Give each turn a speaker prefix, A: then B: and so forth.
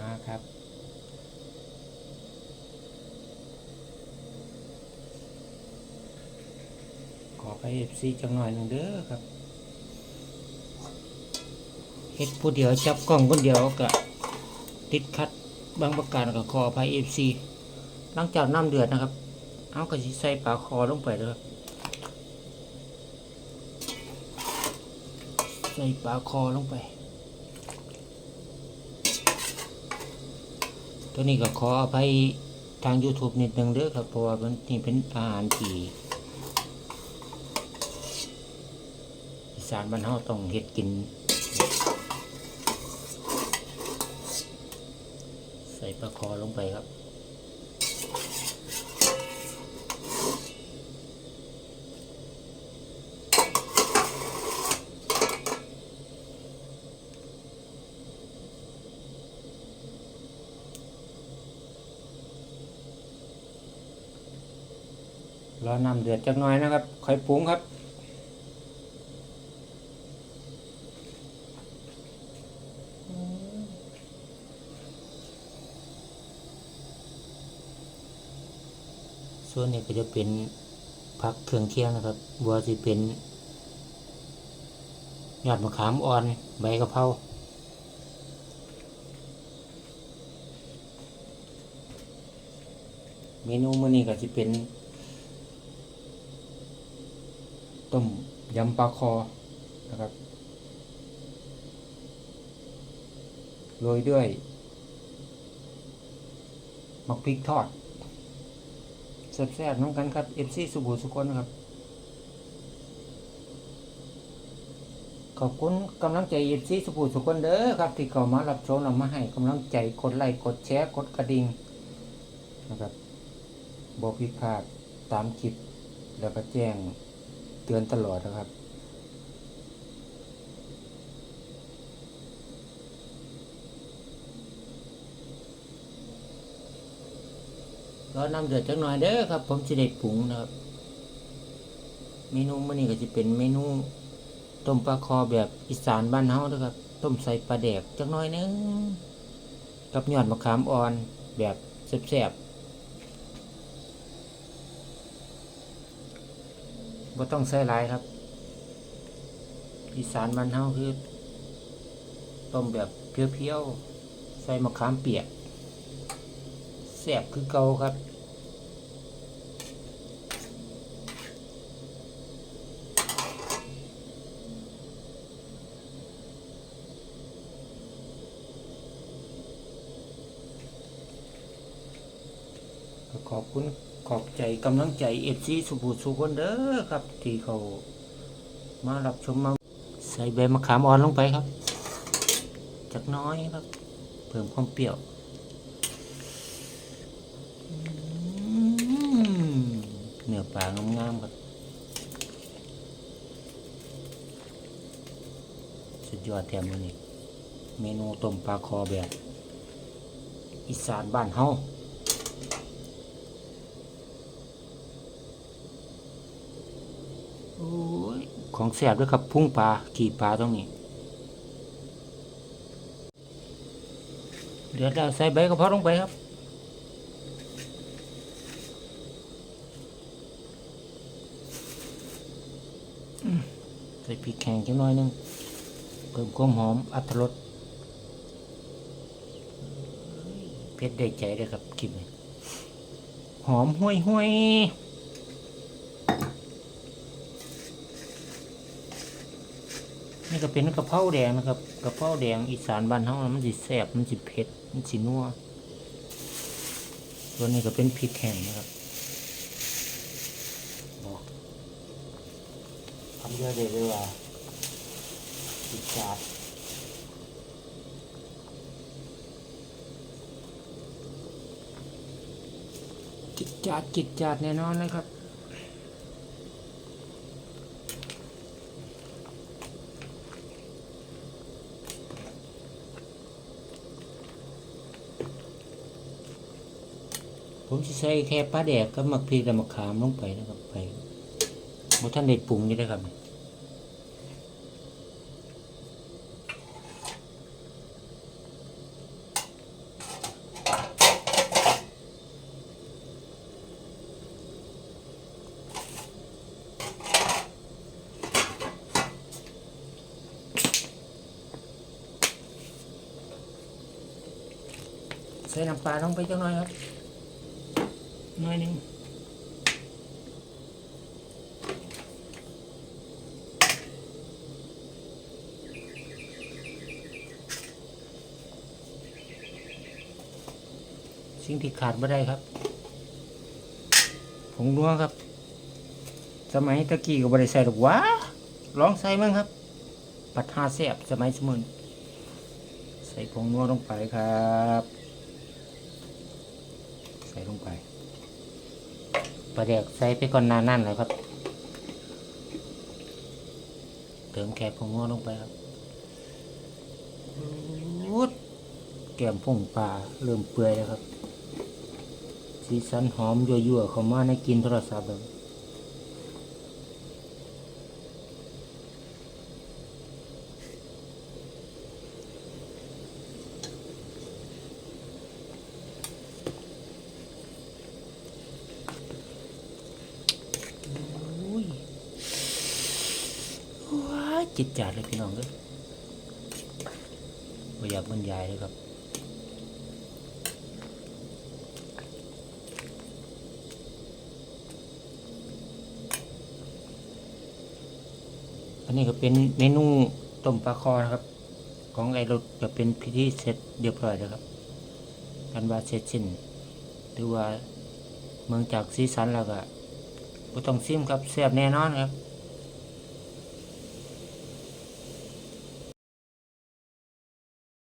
A: มาครับ ขอไปเอฟซีจังหน่อยหนึ่งเด้อครับเฮ็ดผู้เดียวจับกล้องคนเดียวก็ติดคัดบางประการก็ขอไปเอฟซีหลังจากน้ำเดือดนะครับ เอากระสิใส่ปลาคอลงไปเลยครับใส่ปลาคอลงไป ตัวนี้ก็ขออภัยทาง YouTube นิดนึงเด้อครับเพราะว่ามันนี่เป็นอาหารที่อีสานบ้านเฮาต้องเฮ็ดกิน ใส่ปลาคอลงไปครับ รอน้ำเดือดจักหน่อยนะครับ ค่อยปรุงครับส่วนนี้ก็จะเป็นผักเครื่องเคียงนะครับ บัวสิเป็นยอดมะขามอ่อน ใบกะเพราเมนูมื้อนี้ก็จะเป็น ต้มยำปลาคอนะครับโรยด้วยมักพริกทอดแซ่บๆน้องกันครับเอฟซีสุบูสุคนนะครับ ขอบคุณกำลังใจเอฟซีสุบูสุคนเด้อครับที่เข้ามารับชมเรามาให้กำลังใจกดไลค์กดแชร์กดกระดิ่งนะครับบอกพิพาดตามคลิปแล้วก็แจ้ง ตือนตลอดนะครับ รอน้ำเดือดจักหน่อยเด้อครับ ผมจะได้ปรุงนะครับ เมนูมื้อนี้ก็จะเป็นเมนูต้มปลาคอแบบอีสานบ้านเฮานะครับ ต้มใส่ปลาแดกจักหน่อยหนึงกับยอดมะขามอ่อนแบบแซ่บๆ บ่ต้องใส่หลายครับ อีสานบ้านเฮาคือต้มแบบเพียวๆ ใส่มะขามเปียกแซ่บคือเก่าครับก็ขอบคุณ ขอบใจกำลังใจเอฟซีสุภูสุคนเด้อครับ ที่เขามารับชมมาใส่ใบมะขามอ่อนลงไปครับจักน้อยครับ เพิ่มความเปรี้ยวเนื้อปลางามๆครับสุดยอดแถมมันนี่เมนูต้มปลาคอแบบ อีสานบ้านเฮา โอ้ยของแสบด้วยครับพุ่งปลาขี่ปลาตรงนี้เดี๋ยวเราใส่ใบกระเพราลงไปครับใส่พริกแห้งจังน้อยนึงเพิ่มความหอมอัตรสเผ็ดได้ใจเลยครับกินนี่หอมห้วยห้วย นี่ก็เป็นกะเพราแดงนะครับกะเพราแดงอีสานบ้านเฮานะมันสิแซ่บมันสิเผ็ดมันสินัวส่วนนี้ก็เป็นพริกแห้งนะครับบอกทำเยอะเลยเลยว่าจิตจาดจิตจาดจิตจาดแน่นอนเลยครับ ผมจะใช้แค่ปลาแดกกับมักพริกและมะขามลงไปนะครับไปบท่านเด็ดปรุงนี่นะครับใส่น้ำปลาลงไปจังหน่อยครับ น่อยนึงสิ่งที่ขาดไม่ได้ครับผงนัวครับ สมัยตะกี้ก็บริใส่หรอกวะลองใส่มั้งครับ ปัดหาเสียบสมัยสมุนใส่ผงนัวลงไปครับ ใส่ลงไป ปลาแดกใส่ไปก่อนนานนั่นเลยครับ เติมแคบผงงัวลงไปครับวุดแก้มผงปลาเริ่มเปื่อยแล้วครับ สีสันหอมยั่วๆเข้ามาในกินโทรศัพท์แบบ จิตจัดเลยพี่น้องเอ้ยไม่อยากบรรยายเลยครับอันนี้ก็เป็นเมนูต้มปลาคอนะครับ ของไอรถจะเป็นพิธีเสร็จเรียบร้อยแล้วครับกันว่าเสร็จสิ้นหรือว่าเมืองจากสีสันแล้วก็บ่ต้องซิมครับแซ่บแน่นอนครับ